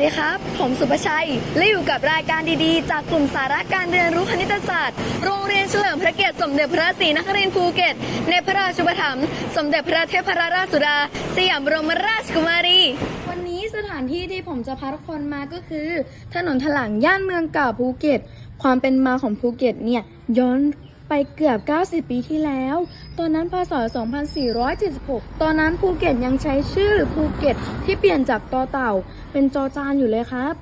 ดีครับ ผมสุภชัย และอยู่กับรายการดีๆ จากกลุ่มสาระการเรียนรู้คณิตศาสตร์ โรงเรียนเฉลิมพระเกียรติสมเด็จพระศรีนครินทร์ภูเก็ต ในพระราชูปถัมภ์สมเด็จพระเทพรราชสุดาสยามบรมราชกุมารี วันนี้สถานที่ที่ผมจะพาทุกคนมาก็คือ ถนนถลังย่านเมืองเก่าภูเก็ต ความเป็นมาของภูเก็ตเนี่ยย้อน ไปเกือบ 90 ปีที่แล้ว ตอนนั้นพศ 2476 ตอนนั้นภูเก็ตยังใช้ชื่อภูเก็ตที่เปลี่ยนจากตอเต่า เป็นจอจานอยู่เลยครับ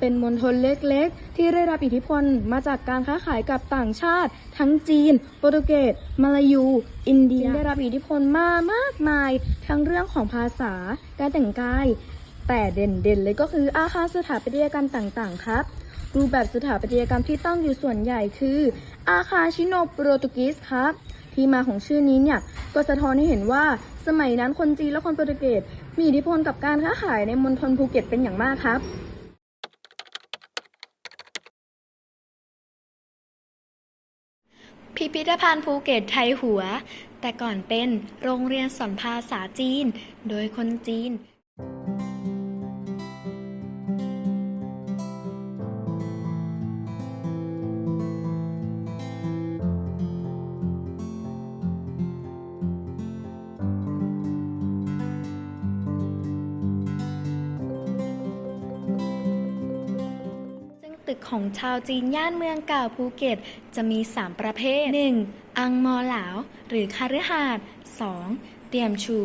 เป็นมณฑลเล็กๆ ที่ได้รับอิทธิพลมาจากการค้าขายกับต่างชาติ ทั้งจีน โปรตุเกส มาลายู อินเดีย ได้รับอิทธิพลมามากมาย ทั้งเรื่องของภาษา การแต่งกาย แต่เด่นๆเลยก็คืออาคารสถาปัตยกรรมต่างๆ ครับ รูปแบบสถาปัตยกรรมที่ตั้งอยู่ส่วนใหญ่คือ อาคารชิโนโปรตุกีสครับ ที่มาของชื่อนี้เนี่ย ก็สะท้อนให้เห็นว่าสมัยนั้นคนจีนและคนโปรตุเกสมีอิทธิพลกับการค้าขายในมณฑลภูเก็ตเป็นอย่างมากครับพิพิธภัณฑ์ภูเก็ตไทยหัว แต่ก่อนเป็นโรงเรียนสอนภาษาจีน โดยคนจีน ของชาวจีนย่านเมืองเก่าภูเก็ต จะมี 3 ประเภท 1. อังมอหลาว หรือคาฤหาสน์ 2. เตียมชู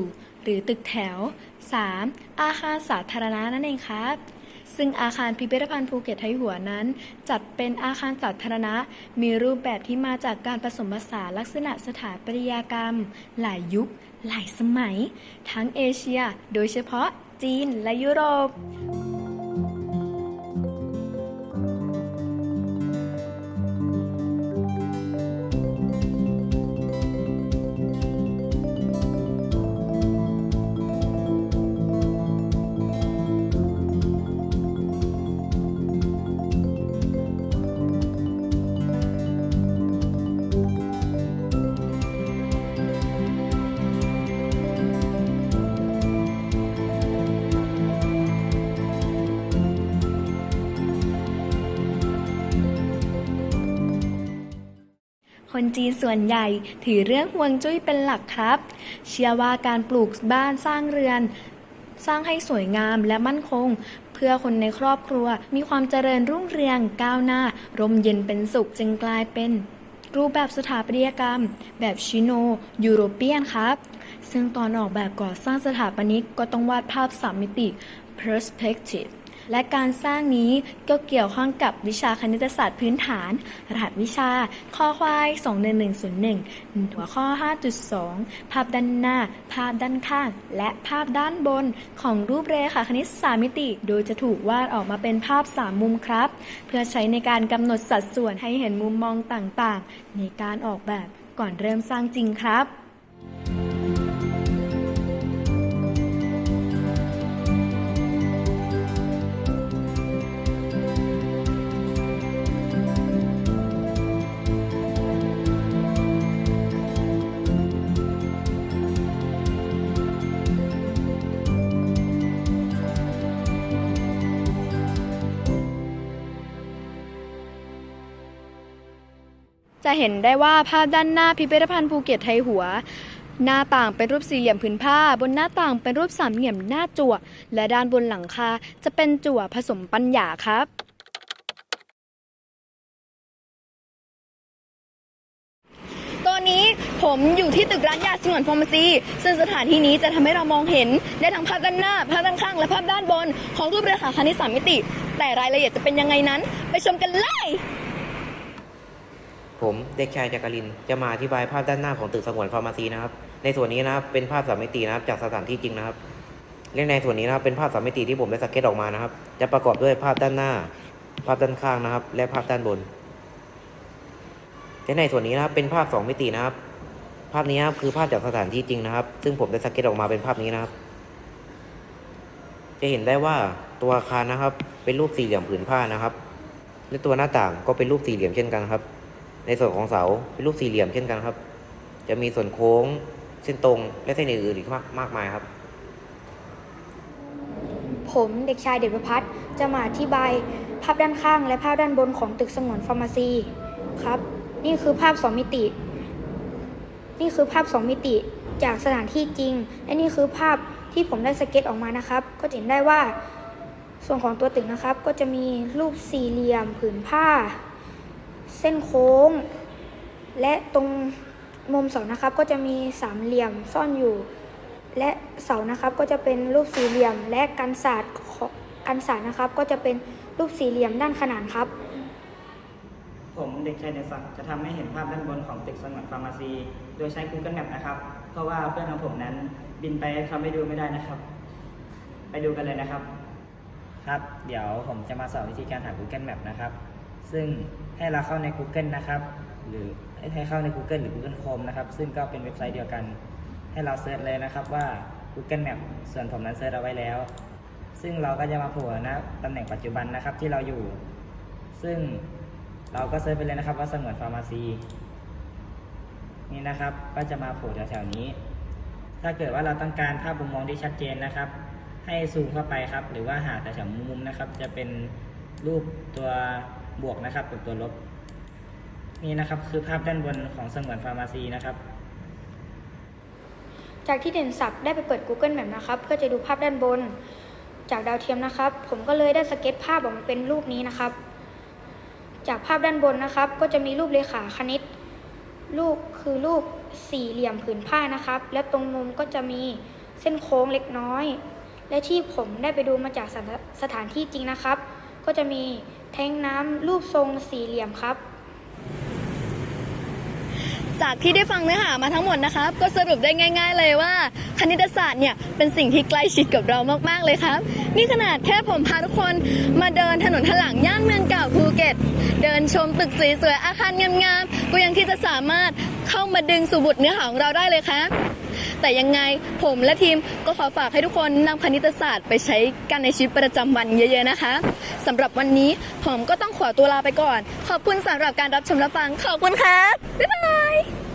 หรือตึกแถว 3. อาคารสาธารณะนั่นเองครับซึ่งอาคารพิพิธภัณฑ์ภูเก็ตไทยหัวนั้น จัดเป็นอาคารสาธารณะ มีรูปแบบที่มาจากการผสมผสานลักษณะสถาปัตยกรรม หลายยุค หลายสมัย ทั้งเอเชีย โดยเฉพาะจีนและยุโรป คนจีนส่วนใหญ่ ถือเรื่องฮวงจุ้ยเป็นหลักครับ เชื่อว่าการปลูกบ้านสร้างเรือน สร้างให้สวยงามและมั่นคง เพื่อคนในครอบครัวมีความเจริญรุ่งเรืองก้าวหน้า ร่มเย็นเป็นสุขจึงกลายเป็น รูปแบบสถาปัตยกรรม แบบชิโนยูโรเปียนครับ ซึ่งตอนออกแบบก่อสร้างสถาปนิกก็ต้องวาดภาพสามมิติ perspective และการสร้างนี้ก็เกี่ยวข้องกับวิชาคณิตศาสตร์พื้นฐาน รหัสวิชา ข้อควาย21101 หัวข้อ 5.2 ภาพด้านหน้า ภาพด้านข้าง และภาพด้านบนของรูปเรขาคณิตสามมิติ โดยจะถูกวาดออกมาเป็นภาพ 3 มุมครับ เพื่อใช้ในการกำหนดสัดส่วนให้เห็นมุมมองต่างๆ ในการออกแบบก่อนเริ่มสร้างจริงครับ จะเห็นได้ว่าภาพด้านหน้าพิพิธภัณฑ์ภูเก็ตไทยหัว หน้าต่างเป็นรูปสี่เหลี่ยมผืนผ้า บนหน้าต่างเป็นรูปสามเหลี่ยมหน้าจั่ว และด้านบนหลังคาจะเป็นจั่วผสมปัญญาครับตอนนี้ผมอยู่ที่ตึกร้านยาสงวนฟอร์มาซีซึ่งสถานที่นี้จะทำให้เรามองเห็นได้ทั้งภาพด้านหน้า ภาพด้านข้าง และภาพด้านบน ของรูปเรือหาคณิตสามมิติ แต่รายละเอียดจะเป็นยังไงนั้น ไปชมกันเลย ผมเด็กชายจักรินจะมาอธิบายภาพด้านหน้าของตึกสงวนฟาร์มาซีนะครับ ในส่วนนี้นะครับเป็นภาพสามมิตินะครับ จากสถานที่จริงนะครับและในส่วนนี้นะครับเป็นภาพสามมิติที่ผมได้สเก็ตออกมานะครับ จะประกอบด้วยภาพด้านหน้า ภาพด้านข้างนะครับ และภาพด้านบนและในส่วนนี้นะครับเป็นภาพสองมิตินะครับ ภาพนี้นะครับคือภาพจากสถานที่จริงนะครับ ซึ่งผมได้สเก็ตออกมาเป็นภาพนี้นะครับ จะเห็นได้ว่าตัวอาคารนะครับ เป็นรูปสี่เหลี่ยมผืนผ้านะครับ และตัวหน้าต่างก็เป็นรูปสี่เหลี่ยมเช่นกันครับ ในส่วนของเสาเป็นรูปสี่เหลี่ยมเช่นกันครับ จะมีส่วนโค้งเส้นตรงและเส้นอื่นๆอีกมากมากมายครับ ผมเด็กชายเดชประพัฒน์จะมาอธิบายภาพด้านข้างและภาพด้านบนของตึกสงวนฟาร์มาซีครับ นี่คือภาพสองมิติ นี่คือภาพสองมิติจากสถานที่จริง และนี่คือภาพที่ผมได้สเก็ตออกมานะครับ ก็จะเห็นได้ว่า ส่วนของตัวตึกนะครับ ก็จะมีรูปสี่เหลี่ยมผืนผ้า ส้นโค้ง และตรงมุมเสานะครับก็จะมีสามเหลี่ยมซ่อนอยู่ และเสานะครับก็จะเป็นรูปสี่เหลี่ยม และกันศาสตร์ของกันศาสตร์นะครับ ก็จะเป็นรูปสี่เหลี่ยมด้านขนานครับ ผมเด็กชายเดชศักดิ์จะทำให้เห็นภาพด้านบนของตึกสงวนฟาร์มาซี โดยใช้ Google Map นะครับ เพราะว่าเพื่อนของผมนั้นบินไปทำให้ดูไม่ได้นะครับ ไปดูกันเลยนะครับ ครับ เดี๋ยวผมจะมาสอนวิธีการหา Google Map นะครับ ซึ่งให้เราเข้าใน Google นะครับ หรือให้เข้าใน Google หรือ Google Chrome นะครับ ซึ่งก็เป็นเว็บไซต์เดียวกัน ให้เราเซิร์ชเลยนะครับว่า Google Map ส่วนผมนั้นเซิร์ชเอาไว้แล้ว ซึ่งเราก็จะมาโผล่นะตำแหน่งปัจจุบันนะครับที่เราอยู่ ซึ่งเราก็เซิร์ชไปเลยนะครับว่าสงวนฟาร์มาซีนี่นะครับก็จะมาโผล่แถวๆนี้ ถ้าเกิดว่าเราต้องการภาพมุมมองที่ชัดเจนนะครับ ให้ซูมเข้าไปครับ หรือว่าหาแต่แถวมุมนะครับ จะเป็นรูปตัว บวกนะครับกับตัวลบ นี่นะครับคือภาพด้านบนของสงวนฟาร์มาซีนะครับ จากที่เด่นศักดิ์ได้ไปเปิด Google Map นะครับ เพื่อจะดูภาพด้านบน จากดาวเทียมนะครับ ผมก็เลยได้สเก็ตภาพออกมาเป็นรูปนี้นะครับ จากภาพด้านบนนะครับ ก็จะมีรูปเลขาคณิต รูปคือรูปสี่เหลี่ยมผืนผ้านะครับ และตรงมุมก็จะมีเส้นโค้งเล็กน้อย และที่ผมได้ไปดูมาจากสถาสถานที่จริงนะครับ ก็จะมี แทงน้ำรูปทรงสี่เหลี่ยมครับ จากที่ได้ฟังเนื้อหามาทั้งหมดนะครับ ก็สรุปได้ง่าย ๆ เลยว่า คณิตศาสตร์เนี่ยเป็นสิ่งที่ใกล้ชิดกับเรามากๆเลยครับ นี่ขนาดแค่ผมพาทุกคนมาเดินถนนถลังย่านเมืองเก่าภูเก็ต เดินชมตึกสวยๆอาคารงามๆก็ยังที่จะสามารถเข้ามาดึงสู่บทเนื้อหาของเราได้เลยครับ แต่ยังไงผมและทีมก็ขอฝากให้ทุกคนนำคณิตศาสตร์ไปใช้กันในชีวิตประจำวันเยอะๆนะคะสำหรับวันนี้ผมก็ต้องขอตัวลาไปก่อน ขอบคุณสำหรับการรับชมรับฟัง ขอบคุณครับบ๊ายบาย